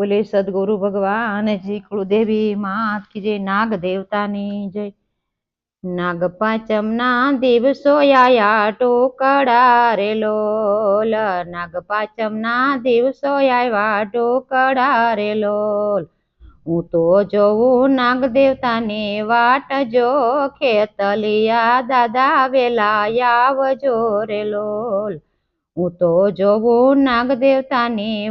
બોલે સદગુરુ ભગવાન જી કુળદેવી માત કી જય નાગ દેવતાની જય નાગ પાંચમના દિવસો આયા ટોકડા રે લોલ નાગ પાંચમના દિવસો આવ્યા ટોકડા રે લોલ હું તો જોઉં નાગ દેવતાની વાટ જો ખેતલિયા દાદા વેલા આવજો રે લોલ तो जो नाग देवता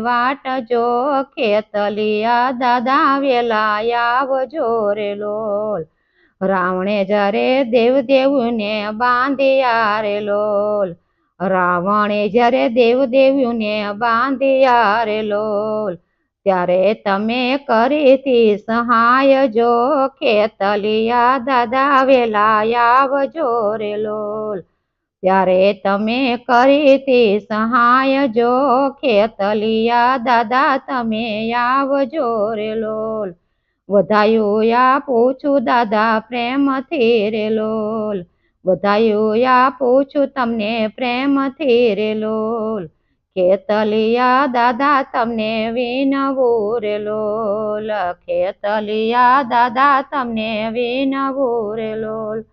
वाट जो खेतलिया दादा वेलायाव जोरे लोल रावणे जरे देव देव ने बांधिया रे लोल रावणे जरे देव देव ने बांधिया रे लोल तेरे ते करी थी सहाय जो खेतलिया दादा वेलायाव जोरे लोल त्यारे तमे करी ती सहाय जो खेतलिया दादा ते आव जो रे लोल या पूछू दादा प्रेम थी रे लोल या पूछू तमने प्रेम थी रे लोल खेतलिया दादा तमने विनवू रे लोल खेतलिया दादा तमने विनवू रे लोल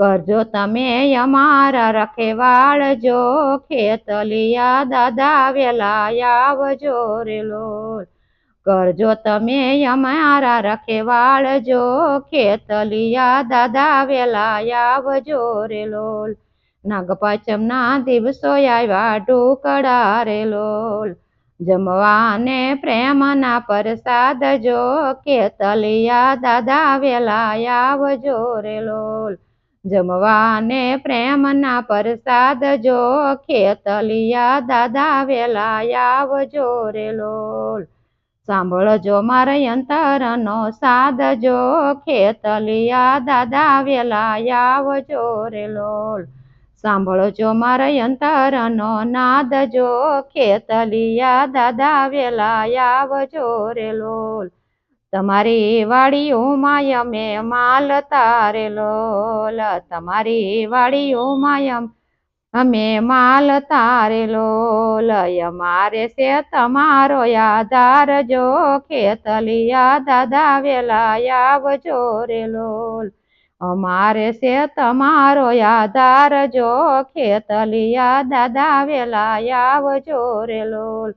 करजो ते अमरा रखेवाड़जो खेतलिया दादा वेलायावजो रेलोल करजो ते अमरा रखेवाड़जो खेतलिया दादा वेलायावजो रेलोल नगपचम दिवसो आया ढूकड़ा रे जमवा जमवाने प्रेम न परसादजो खेतलिया दादा वेला वेलायावजो रेलोल જમવાને પ્રેમના પ્રસાદ જો ખેતલિયા દાદા વેલા આવજો રે લોલ સાંભળજો મારા અંતરનો સાદ જો ખેતલિયા દાદા વેલા આવજો રે લોલ સાંભળજો મારા અંતરનો નાદ જો ખેતલિયા દાદા વેલા આવજો રે લોલ તમારે વાડીઓ માયમે માલતારેલોલ તમારે વાડીઓ માયમ અમે માલતારેલોલ અમારે સે તમારો આધાર જો ખેતલીયા દાદા વેલા આવ જોરેલોલ અમારે સે તમારો આધાર જો ખેતલીયા દાદા વેલા આવ જોરેલોલ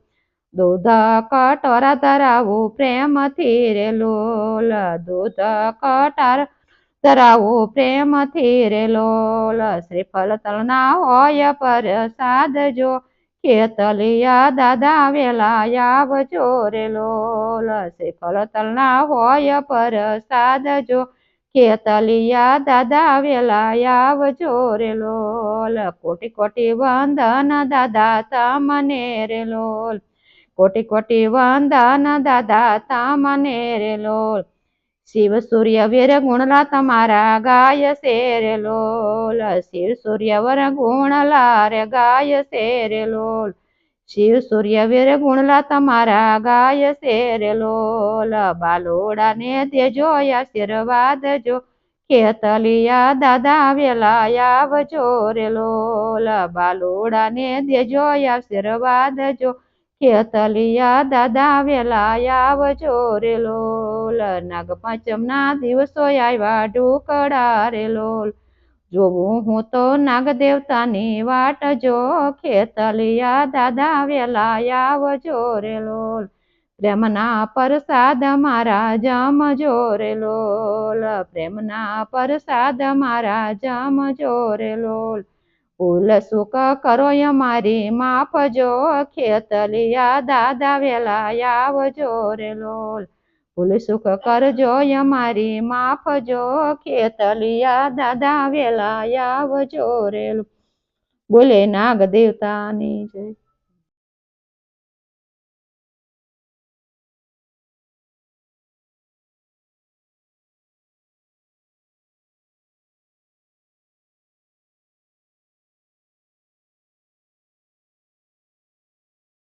દૂધ કટોરા ધરાવું પ્રેમથી રે લોલ દૂધ કટાર ધરાવું પ્રેમથી રે લોલ શ્રીફળ તલના હોય પર સાદ જો ખેતલિયા દાદા વેલા આવજો રે લોલ શ્રીફળ તલના હોય પર સાદ જો ખેતલિયા દાદા વેલા આવજો રે લોલ કોટી કોટી વંદન દાદા તમને રે લોલ કોટી કોટી વંદન દાદા તમને રે લોલ શિવ સૂર્ય વીર ગુણલા તમારા ગાય શેર લોલ શિવ સૂર્ય વર ગુણલા રે ગાય શેર લોલ શિવ સૂર્ય વીર ગુણલા તમારા ગાય શેર લોલ બાલોડા ને દેજો આશીર્વાદ જો કેતલિયા દાદા વેલા આવજો રે લોલ બાલોડા ને દેજો આશીર્વાદ જો ખેતલિયા દાદા વેલા આવ જોરેલો નાગ પાચમના દિવસોય આયા ઢુકડા રેલો જોવું હું તો નાગ દેવતા ની વાત જો ખેતલિયા દાદા વેલા આવ જોરેલો પ્રેમ ના પ્રસાદ મહારાજા મજોરેલો પ્રેમ ના પ્રસાદ મહારાજા મજોરેલો કુલ સુખ કરો મારી માફ જો ખેતલિયા દાદા વેલા આવજો રે લોલ કુલ સુખ કરજો મારી માફ જો ખેતલિયા દાદા વેલા આવજો રે બોલે નાગ દેવતાની જય